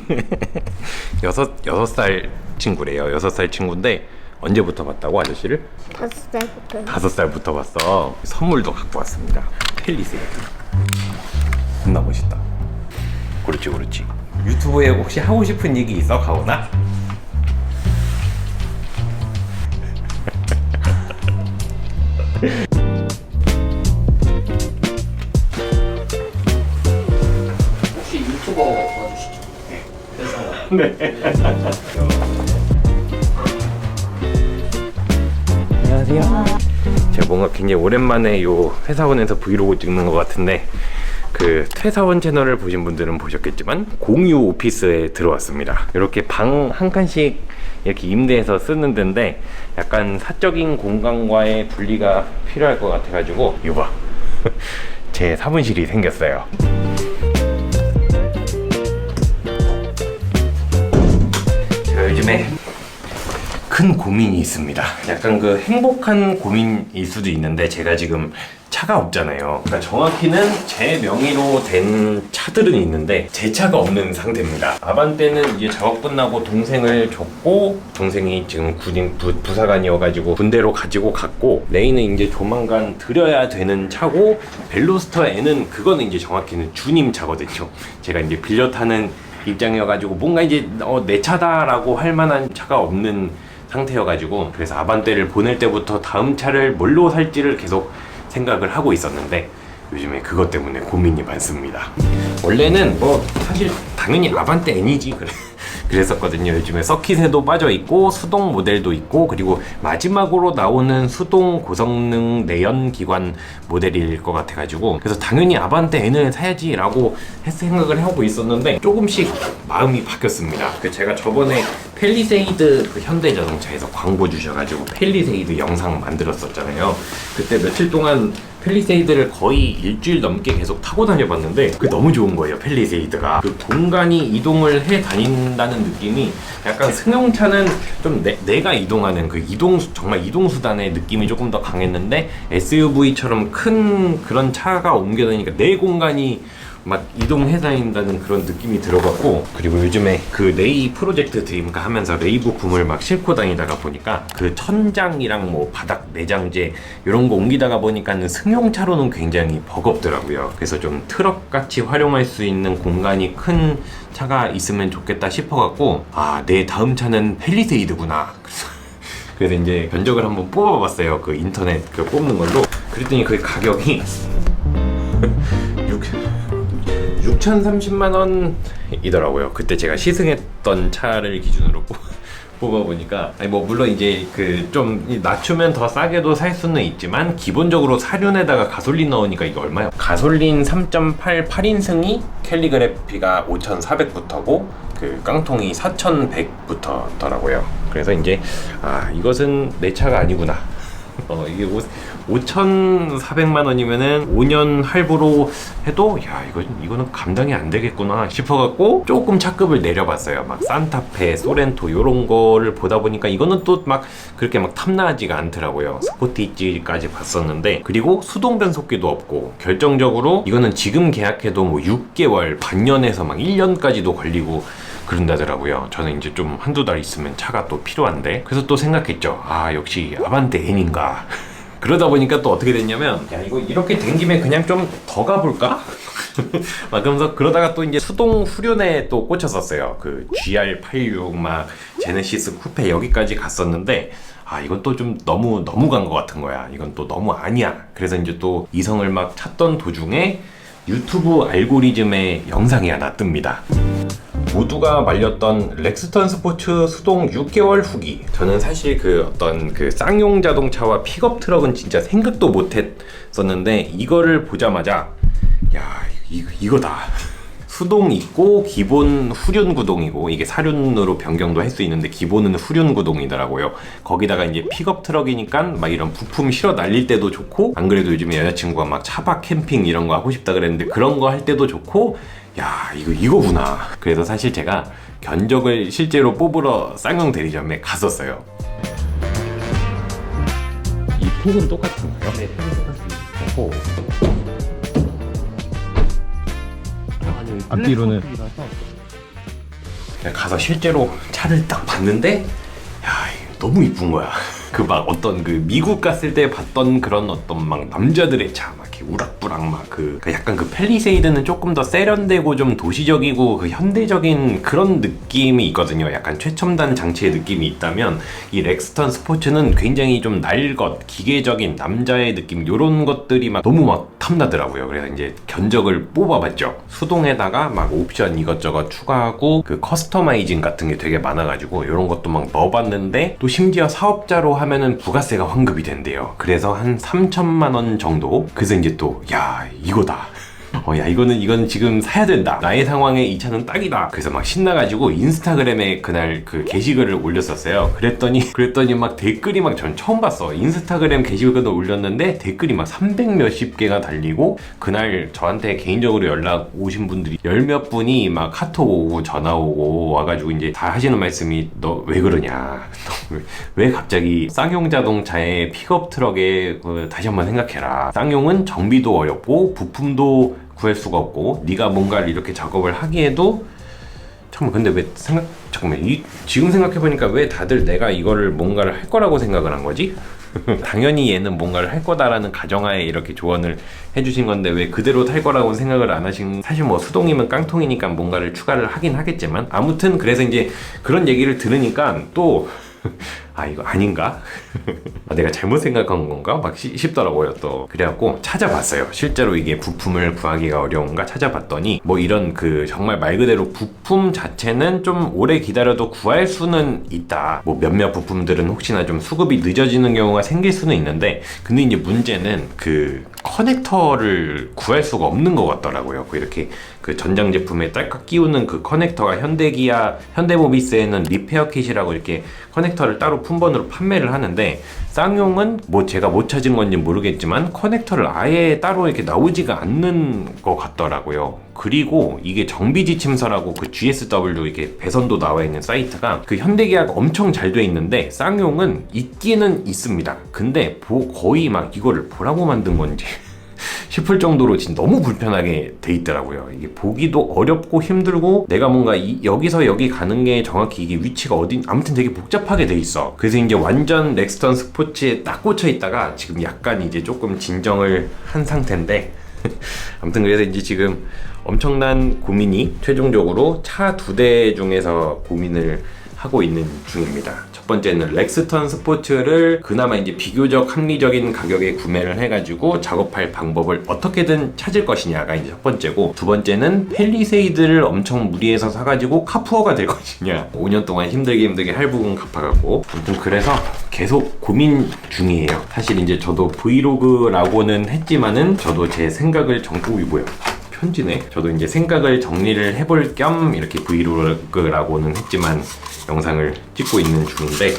여섯 여섯 살 친구래요. 여섯 살 친구인데 언제부터 봤다고 아저씨를? 다섯 살부터 다섯 살부터 봤어. 선물도 갖고 왔습니다. 펠리세이드. 겁나 멋있다. 그렇지, 그렇지. 유튜브에 혹시 하고 싶은 얘기 있어, 가오나? 그래서 안녕하세요. 제가 뭔가 굉장히 오랜만에 요 회사원에서 브이로그 찍는 것 같은데 그 퇴사원 채널을 보신 분들은 보셨겠지만 공유 오피스에 들어왔습니다. 이렇게 방 한 칸씩 이렇게 임대해서 쓰는 데인데 약간 사적인 공간과의 분리가 필요할 것 같아가지고 이거 봐. 제 사무실이 생겼어요. 요즘에 큰 고민이 있습니다. 약간 그 행복한 고민일 수도 있는데 제가 지금 차가 없잖아요. 그러니까 정확히는 제 명의로 된 차들은 있는데 제 차가 없는 상태입니다. 아반떼는 이제 작업 끝나고 동생을 줬고 동생이 지금 군인 부, 부사관이어가지고 군대로 가지고 갔고 레이는 이제 조만간 드려야 되는 차고 벨로스터 N은 그거는 이제 정확히는 주님 차거든요. 제가 이제 빌려 타는 입장이어가지고 뭔가 이제 어, 내 차다라고 할 만한 차가 없는 상태여가지고 그래서 아반떼를 보낼 때부터 다음 차를 뭘로 살지를 계속 생각을 하고 있었는데 요즘에 그것 때문에 고민이 많습니다. 원래는 뭐 사실 당연히 아반떼 N이지 그래. 그랬었거든요. 요즘에 서킷에도 빠져 있고 수동 모델도 있고 그리고 마지막으로 나오는 수동 고성능 내연 기관 모델일 것 같아가지고 그래서 당연히 아반떼 N을 사야지라고 했- 생각을 하고 있었는데 조금씩 마음이 바뀌었습니다. 그 제가 저번에 펠리세이드 그 현대자동차에서 광고 주셔가지고 펠리세이드 영상 만들었었잖아요. 그때 며칠 동안 펠리세이드를 거의 일주일 넘게 계속 타고 다녀봤는데 그 너무 좋은 거예요 펠리세이드가. 그 공간이 이동을 해 다닌다는 느낌이 약간 승용차는 좀 내, 내가 이동하는 그 이동 수- 정말 이동 수단의 느낌이 조금 더 강했는데 SUV처럼 큰 그런 차가 옮겨 다니니까 내 공간이 막 이동해 다닌다는 그런 느낌이 들어갔고 그리고 요즘에 그 레이 프로젝트 드림가 하면서 레이 부품을 막 싣고 다니다가 보니까 그 천장이랑 뭐 바닥 내장재 이런 거 옮기다가 보니까는 승용차로는 굉장히 버겁더라고요. 그래서 좀 트럭 같이 활용할 수 있는 공간이 큰 차가 있으면 좋겠다 싶어갖고 아 내 다음 차는 펠리세이드구나. 그래서 그래서 이제 견적을 한번 뽑아봤어요. 그 인터넷 그 뽑는 걸로. 그랬더니 그 가격이 6,030만 원이더라고요. 그때 제가 시승했던 차를 기준으로 뽑- 뽑아보니까 아니 뭐 물론 이제 그 좀 낮추면 더 싸게도 살 수는 있지만 기본적으로 사륜에다가 가솔린 넣으니까 이게 얼마요? 가솔린 3.8 8인승이 캘리그래피가 5,400부터고 그 깡통이 4,100부터더라고요. 그래서 이제 아 이것은 내 차가 아니구나. 어 이게 5,400만 원이면은 5년 할부로 해도 야 이거 이거는 감당이 안 되겠구나 싶어갖고 조금 차급을 내려봤어요. 막 산타페, 소렌토 요런 거를 보다 보니까 이거는 또 막 그렇게 막 탐나지가 않더라고요. 스포티지까지 봤었는데 그리고 수동 변속기도 없고 결정적으로 이거는 지금 계약해도 뭐 6개월, 반년에서 막 1년까지도 걸리고 그런다더라고요. 저는 이제 좀 한두 달 있으면 차가 또 필요한데 그래서 또 생각했죠. 아 역시 아반떼 N인가. 그러다 보니까 또 어떻게 됐냐면 야 이거 이렇게 된 김에 그냥 좀 더 가볼까? 막 그러면서 그러다가 또 이제 수동 후륜에 또 꽂혔었어요. 그 GR86 막 제네시스 쿠페 여기까지 갔었는데 아 이건 또 좀 너무 너무 간 것 같은 거야. 이건 또 너무 아니야. 그래서 이제 또 이성을 막 찾던 도중에 유튜브 알고리즘에 영상이 하나 뜹니다. 모두가 말렸던 렉스턴 스포츠 수동 6개월 후기. 저는 사실 그 어떤 그 쌍용 자동차와 픽업 트럭은 진짜 생각도 못 했었는데 이거를 보자마자 야, 이, 이거다. 수동 있고 기본 후륜 구동이고 이게 사륜으로 변경도 할 수 있는데 기본은 후륜 구동이더라고요. 거기다가 이제 픽업 트럭이니까 막 이런 부품 실어 날릴 때도 좋고 안 그래도 요즘에 여자친구가 막 차박 캠핑 이런 거 하고 싶다 그랬는데 그런 거 할 때도 좋고 야 이거 이거구나. 그래서 사실 제가 견적을 실제로 뽑으러 쌍용 대리점에 갔었어요. 이 폭은 똑같은가요? 네, 폭은 똑같습니다. 아니요 앞뒤로는- 가서 실제로 차를 딱 봤는데 야 너무 이쁜 거야. 그 막 어떤 그 미국 갔을 때 봤던 그런 어떤 막 남자들의 차 막 우락부락 막 그 약간 그 펠리세이드는 조금 더 세련되고 좀 도시적이고 그 현대적인 그런 느낌이 있거든요. 약간 최첨단 장치의 느낌이 있다면 이 렉스턴 스포츠는 굉장히 좀 날것 기계적인 남자의 느낌 이런 것들이 막 너무 막 탐나더라고요. 그래서 이제 견적을 뽑아봤죠. 수동에다가 막 옵션 이것저것 추가하고 그 커스터마이징 같은 게 되게 많아가지고 이런 것도 막 넣어봤는데 또 심지어 사업자로 하면은 부가세가 환급이 된대요. 그래서 한 3천만 원 정도. 그래서 이제 또 야 이거다. 어, 야, 이거는, 이건 지금 사야 된다. 나의 상황에 이 차는 딱이다. 그래서 막 신나가지고 인스타그램에 그날 그 게시글을 올렸었어요. 그랬더니, 그랬더니 막 댓글이 막 전 처음 봤어. 인스타그램 게시글을 올렸는데 댓글이 막 300 몇십 개가 달리고 그날 저한테 개인적으로 연락 오신 분들이 열 몇 분이 막 카톡 오고 전화 오고 와가지고 이제 다 하시는 말씀이 너 왜 그러냐. 너왜 갑자기 쌍용 자동차의 픽업 트럭에 그 다시 한번 생각해라. 쌍용은 정비도 어렵고 부품도 구할 수가 없고 네가 뭔가를 이렇게 작업을 하기에도 잠깐만 근데 왜 생각 잠깐만 이 지금 생각해 보니까 왜 다들 내가 이거를 뭔가를 할 거라고 생각을 한 거지? 당연히 얘는 뭔가를 할 거다라는 가정하에 이렇게 조언을 해주신 건데 왜 그대로 탈 거라고 생각을 안 하신 사실 뭐 수동이면 깡통이니까 뭔가를 추가를 하긴 하겠지만 아무튼 그래서 이제 그런 얘기를 들으니까 또 아 이거 아닌가? 아, 내가 잘못 생각한 건가? 막 시- 싶더라고요 또 그래갖고 찾아봤어요 실제로 이게 부품을 구하기가 어려운가 찾아봤더니 뭐 이런 그 정말 말 그대로 부품 자체는 좀 오래 기다려도 구할 수는 있다 뭐 몇몇 부품들은 혹시나 좀 수급이 늦어지는 경우가 생길 수는 있는데 근데 이제 문제는 그 커넥터를 구할 수가 없는 것 같더라고요 그 이렇게 그 전장 제품에 딸깍 끼우는 그 커넥터가 현대기아 현대모비스에는 리페어 킷이라고 이렇게 커넥터를 따로 품번으로 판매를 하는데 쌍용은 뭐 제가 못 찾은 건지 모르겠지만 커넥터를 아예 따로 이렇게 나오지가 않는 것 같더라고요. 그리고 이게 정비 지침서라고 그 GSW 이렇게 배선도 나와 있는 사이트가 그 현대기아가 엄청 잘 돼 있는데 쌍용은 있기는 있습니다. 근데 보- 거의 막 이거를 보라고 만든 건지 싶을 정도로 진짜 너무 불편하게 돼 있더라고요. 이게 보기도 어렵고 힘들고 내가 뭔가 이- 여기서 여기 가는 게 정확히 이게 위치가 어디 아무튼 되게 복잡하게 돼 있어. 그래서 이제 완전 렉스턴 스포츠에 딱 꽂혀 있다가 지금 약간 이제 조금 진정을 한 상태인데 아무튼 그래서 이제 지금 엄청난 고민이 최종적으로 차 두 대 중에서 고민을 하고 있는 중입니다. 첫 번째는 렉스턴 스포츠를 그나마 이제 비교적 합리적인 가격에 구매를 해가지고 작업할 방법을 어떻게든 찾을 것이냐가 이제 첫 번째고 두 번째는 펠리세이드를 엄청 무리해서 사가지고 카푸어가 될 것이냐. 5년 동안 힘들게 힘들게 할부금 갚아가고. 아무튼 그래서 계속 고민 중이에요. 사실 이제 저도 브이로그라고는 했지만은 저도 제 생각을 정보이 뭐야 편지네. 저도 이제 생각을 정리를 해볼 겸 이렇게 브이로그라고는 했지만 영상을 찍고 있는 중인데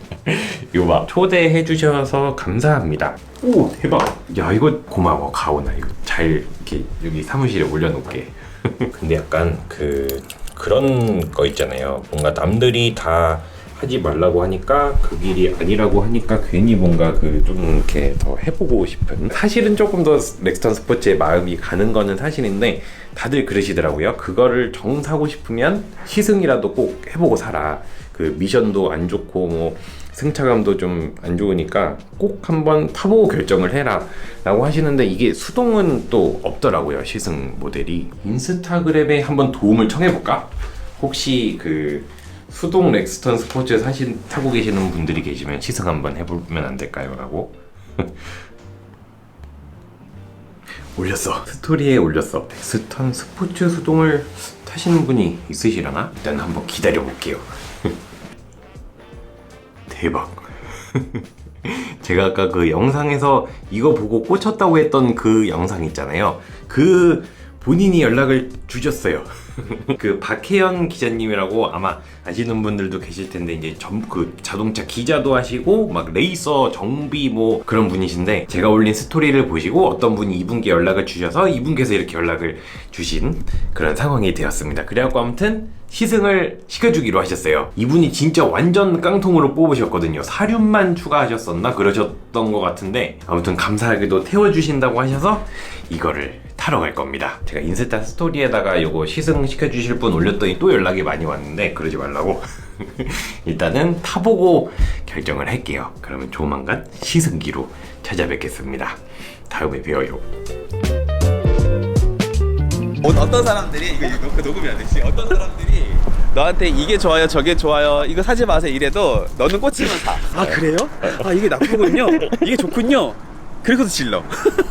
이거 봐 초대해 주셔서 감사합니다. 오 대박. 야 이거 고마워 가오나 이거 잘 이렇게 여기 사무실에 올려놓게. 근데 약간 그 그런 거 있잖아요. 뭔가 남들이 다 하지 말라고 하니까 그 길이 아니라고 하니까 괜히 뭔가 그 좀 이렇게 더 해보고 싶은 사실은 조금 더 렉스턴 스포츠에 마음이 가는 거는 사실인데 다들 그러시더라고요. 그거를 정 사고 싶으면 시승이라도 꼭 해보고 살아. 그 미션도 안 좋고 뭐 승차감도 좀 안 좋으니까 꼭 한번 타보고 결정을 해라 라고 하시는데 이게 수동은 또 없더라고요 시승 모델이. 인스타그램에 한번 도움을 청해볼까? 혹시 그 수동 렉스턴 스포츠 사실 타고 계시는 분들이 계시면 시승 한번 해보면 안 될까요? 라고 올렸어 스토리에 올렸어 렉스턴 스포츠 수동을 타시는 분이 있으시려나? 일단 한번 기다려 볼게요 대박 제가 아까 그 영상에서 이거 보고 꽂혔다고 했던 그 영상 있잖아요. 그 본인이 연락을 주셨어요. 그 박혜연 기자님이라고 아마 아시는 분들도 계실 텐데 이제 전 그 자동차 기자도 하시고 막 레이서 정비 뭐 그런 분이신데 제가 올린 스토리를 보시고 어떤 분이 이분께 연락을 주셔서 이분께서 이렇게 연락을 주신 그런 상황이 되었습니다. 그래갖고 아무튼 시승을 시켜주기로 하셨어요. 이분이 진짜 완전 깡통으로 뽑으셨거든요. 사륜만 추가하셨었나 그러셨던 것 같은데 아무튼 감사하게도 태워주신다고 하셔서 이거를 타러 갈 겁니다. 제가 인스타 스토리에다가 이거 시승 시켜 주실 분 올렸더니 또 연락이 많이 왔는데 그러지 말라고 일단은 타보고 결정을 할게요. 그러면 조만간 시승기로 찾아뵙겠습니다. 다음에 봬요. 어, 어떤 사람들이 이거 그 녹음이 안 되지. 어떤 사람들이 너한테 이게 좋아요, 저게 좋아요, 이거 사지 마세요 이래도 너는 꽂히면 사. 아 그래요? 아 이게 나쁘군요. 이게 좋군요. 그리고도 질러.